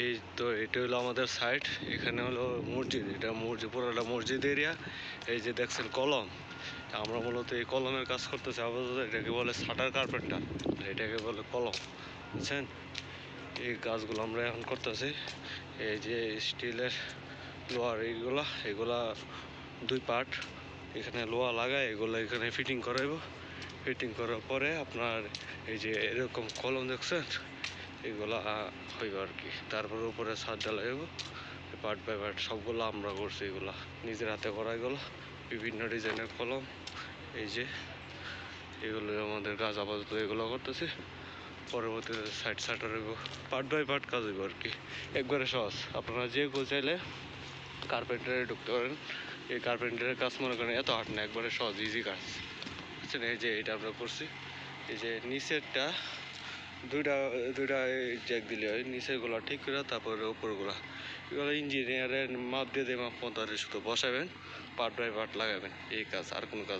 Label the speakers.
Speaker 1: এই তো এটা হলো আমাদের সাইট এখানে হলো মসজিদ, এটা মসজিদ, পুরোটা মসজিদ এরিয়া এই যে দেখছেন কলম, আমরা মূলত এই কলমের কাজ করতেছি, আপাতত এটাকে বলে শাটার কার্পেন্টার এটাকে বলে কলম, বুঝছেন? এই গাছগুলো আমরা এখন করতেছি। এই যে স্টিলের লোহার এইগুলা, এগুলা দুই পার্ট এখানে লোহা লাগায়, এগুলো এখানে ফিটিং করাইব। ফিটিং করার পরে আপনার এই যে এরকম কলম দেখছেন এগুলা হইব আর কি। তারপরে উপরে ছাদ ঢালাইব পার্ট বাই পার্ট সবগুলো আমরা করছি এগুলা। নিজের হাতে করা এগুলো। বিভিন্ন ডিজাইনের কলম। এই যে, এগুলো আমাদের কাজ আপাতত এগুলো করতেছি। পরবর্তীতে সাইড সাটার হইব। পার্ট বাই পার্ট কাজ হইব আর কি। একবারে সহজ। আপনারা যে চাইলে কার্পেন্টারে ঢুকতে পারেন। এই কার্পেন্টারের কাজ মনে করেন এত হাট না, একবারে সহজ ইজি কাজ। বুঝছেন? এই যে, এটা আমরা করছি। এই যে, নিচেরটা দুইটা দুইটা জ্যাক দিলে হয় গোলা ঠিক করে তারপরে উপরগুলা। এগুলো ইঞ্জিনিয়ারের মাপ দিয়ে দিয়ে মাপ মতো সুতো শুধু বসাবেন পার্ট বাই পার্ট লাগাবেন, এই কাজ, আর কোনো কাজ